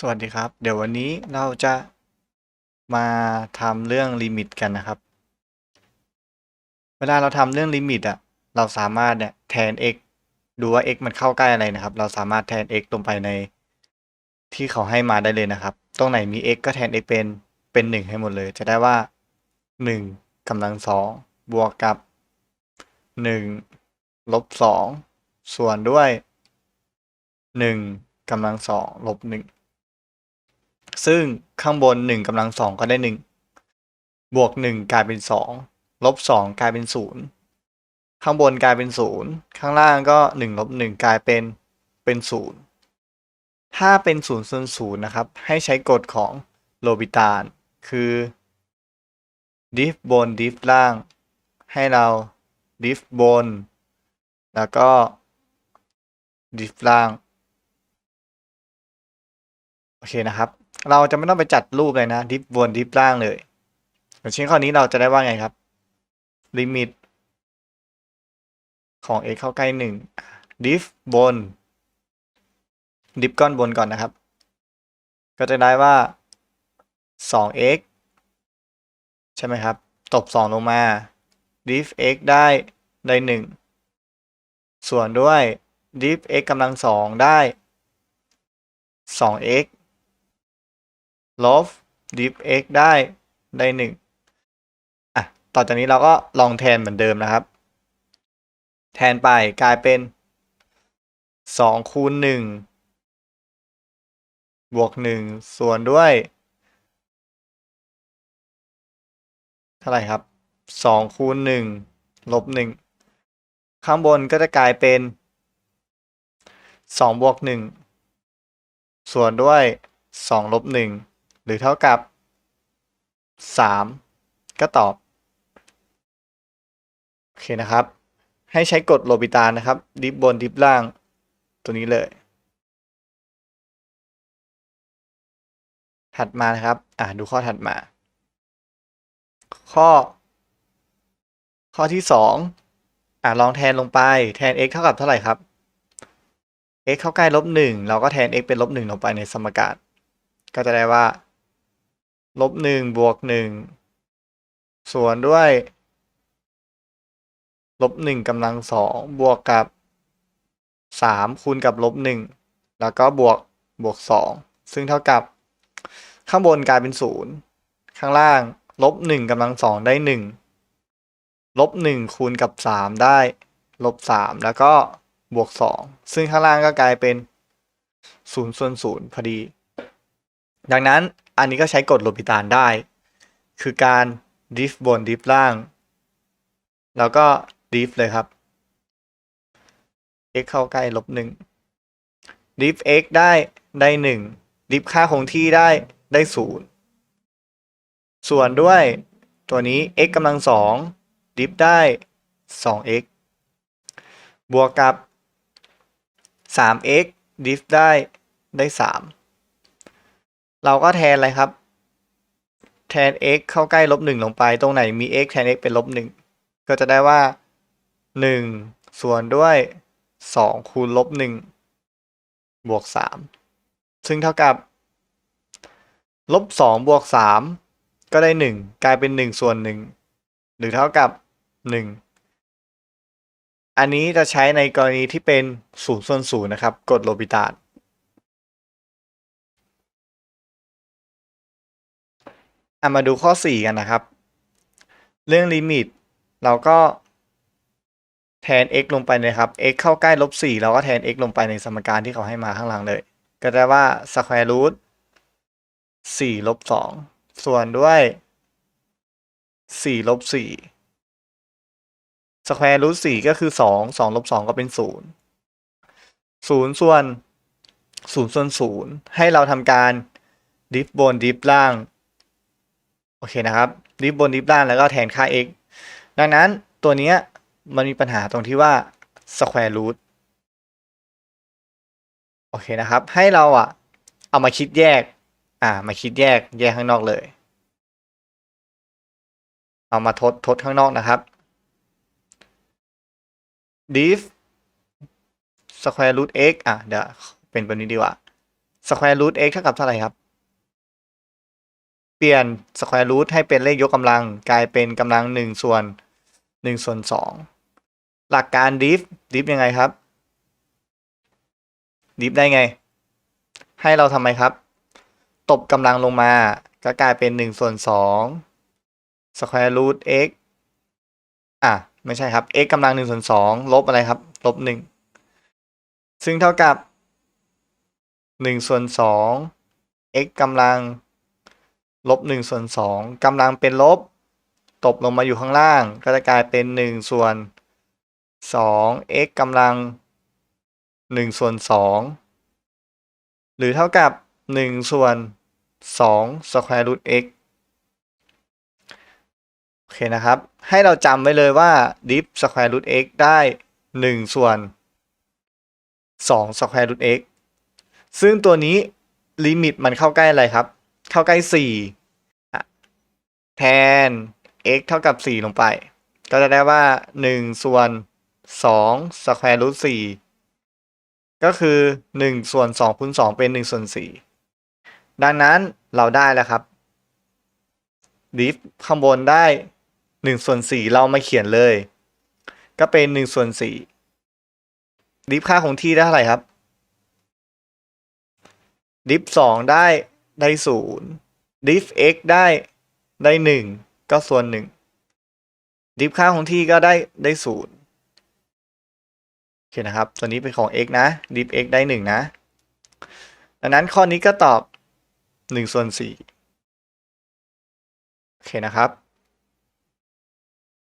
สวัสดีครับ เดี๋ยววันนี้เราจะมาทำเรื่องลิมิตกันนะครับ เวลาเราทำเรื่องลิมิตอะ เราสามารถเนี่ยแทน x ดูว่า x มันเข้าใกล้อะไรนะครับ เราสามารถแทน x ลงไปในที่เขาให้มาได้เลยนะครับ ตรงไหนมี x ก็แทน x เป็นเป็นหนึ่งให้หมดเลย จะได้ว่าหนึ่งกำลังสองบวกกับหนึ่งลบสองส่วนด้วยหนึ่งกำลังสองลบหนึ่ง ซึ่งข้างบนหนึ่งกำลังสองก็ได้หนึ่งบวกหนึ่งกลายเป็นสองลบสองกลายเป็นศูนย์ข้างบนกลายเป็นศูนย์ข้างล่างก็หนึ่งลบหนึ่งกลายเป็นเป็นศูนย์ถ้าเป็นศูนย์ส่วนศูนย์นะครับ ให้ใช้กฎของโลบิตานคือ diff บน diff ล่าง ให้เรา diff บน แล้วก็ diff ล่าง โอเคนะครับ เราจะไม่ต้องไปจัดรูปเลยนะดิฟบนดิฟล่างเลยอย่างเช่นข้อนี้เราจะได้ว่าไงครับลิมิตของ x เข้าใกล้หนึ่งดิฟบนดิฟก้อนบนก่อนนะครับ ก็จะได้ว่า 2x ใช่ไหมครับ ตบ 2 ลงมา diff x ได้ได้ 1 ส่วนด้วย diff x กำลัง 2 ได้ 2x ลบ diff x ได้ได้หนึ่งอะ ต่อจากนี้เราก็ลองแทนเหมือนเดิมนะครับ แทนไปกลายเป็นสองคูณหนึ่งบวกหนึ่งส่วนด้วย เท่าไหร่ครับสองคูณหนึ่งลบหนึ่งข้างบนก็จะกลายเป็นสองบวกหนึ่งส่วนด้วยสองลบหนึ่ง หรือเท่ากับ 3 ก็ตอบ โอเคนะครับ ให้ใช้กฎโลบิตานนะครับ ดิฟบนดิฟล่างตัวนี้เลย ถัดมานะครับ อ่าดูข้อถัดมา ข้อ ข้อที่ 2อ่าลองแทนลงไปแทน x เท่ากับเท่าไหร่ครับ x เข้าใกล้ลบ1เราก็แทน x เป็นลบ1ลงไปในสมการ ก็จะได้ว่า ลบหนึ่งบวกหนึ่งส่วนด้วย ลบหนึ่งกำลังสองบวกกับสามคูณกับลบหนึ่งแล้วก็บวกบวกสองซึ่งเท่ากับ ข้างบนกลายเป็นศูนย์ข้างล่างลบหนึ่งกำลังสองได้หนึ่งลบหนึ่งคูณกับสามได้ลบสามแล้วก็บวกสองซึ่งข้างล่างก็กลายเป็นศูนย์ส่วนศูนย์พอดี ดังนั้น อันนี้ก็ใช้กฎโลปิตานได้ คือการดิฟบนดิฟล่าง แล้วก็ดิฟเลยครับ x เข้าใกล้ลบหนึ่งดิฟ x ได้ได้หนึ่งดิฟค่าคงที่ได้ได้ศูนย์ส่วนด้วยตัวนี้ x กำลังสองดิฟได้ 2x บวกกับ 3x ดิฟได้ได้3 เราก็แทนอะไรครับ แทน x เข้าใกล้ลบหนึ่งลงไป ตรงไหนมี x แทน x เป็นลบหนึ่งก็จะได้ว่าหนึ่งส่วนด้วยสองคูณลบหนึ่งบวกสามซึ่งเท่ากับลบสองบวกสามก็ได้หนึ่งกลายเป็นหนึ่งส่วนหนึ่งหรือเท่ากับหนึ่งอันนี้จะใช้ในกรณีที่เป็นศูนย์ส่วนศูนย์นะครับกฎโลปิตานามาดูข้อ 4 กันนะครับ เรื่องลิมิต เราก็แทน x ลงไปนะครับ x เข้าใกล้ลบ4เราก็แทน x ลงไปในสมการที่เขาให้มาข้างหลังเลย ก็จะว่า square root 4ลบ2ส่วนด้วย4ลบ4 square root 4ก็คือ 2 2ลบ2ก็เป็น 0 0 ส่วน 0 ส่วน 0 ให้เราทำการดิฟบนดิฟล่าง อเคนะครับดิฟบนดิฟล่างแล้วก็แทนค่า x ดังนั้นตัวนี้มันมีปัญหาตรงที่ว่า square root โอเคนะครับ ให้เราอะ เอามาคิดแยก อ่า มาคิดแยกแยกข้างนอกเลย เอามาทดทดข้างนอกนะครับ diff square root x อะเดี๋ยวเป็นแบบนี้ดีกว่า square root x เท่ากับเท่าไหร่ครับ เปลี่ยน square root ให้เป็นเลขยกกำลัง กลายเป็นกำลังหนึ่งส่วนหนึ่งส่วนสองหลักการ diff diff ยังไงครับ diff ได้ไง ให้เราทำไมครับ ตบกำลังลงมา ก็กลายเป็นหนึ่งส่วนสอง square root x อะ ไม่ใช่ครับ x กำลังหนึ่งส่วนสองลบอะไรครับ ลบหนึ่งซึ่งเท่ากับหนึ่งส่วนสอง x กำลัง ลบหนึ่งส่วนสองกำลังเป็นลบ ตบลงมาอยู่ข้างล่าง ก็จะกลายเป็นหนึ่งส่วนสอง x กำลังหนึ่งส่วนสองหรือเท่ากับหนึ่งส่วนสอง square root x โอเคนะครับ ให้เราจำไว้เลยว่า diff square root x ได้หนึ่งส่วนสอง square root x ซึ่งตัวนี้ลิมิตมันเข้าใกล้อะไรครับ เข้าใกล้สี่แทน x เท่ากับสี่ลงไป ก็จะได้ว่าหนึ่งส่วนสอง square root สี่ก็คือหนึ่งส่วนสองคูณสองเป็นหนึ่งส่วนสี่ดังนั้นเราได้แล้วครับ diff ข้างบนได้หนึ่งส่วนสี่เรามาเขียนเลย ก็เป็นหนึ่งส่วนสี่ diff ค่าคงที่ได้เท่าไหร่ครับ ดิฟสองได้ ได้ศูนย์ดิฟ x ได้ได้หนึ่งก็ส่วนหนึ่งดิฟค่าของที่ก็ได้ได้ศูนย์โอเคนะครับ ตัวนนี้เป็นของ x นะดิฟ x ได้หนึ่งนะ ดังนั้นข้อนี้ก็ตอบหนึ่งส่วนสี่โอเคนะครับ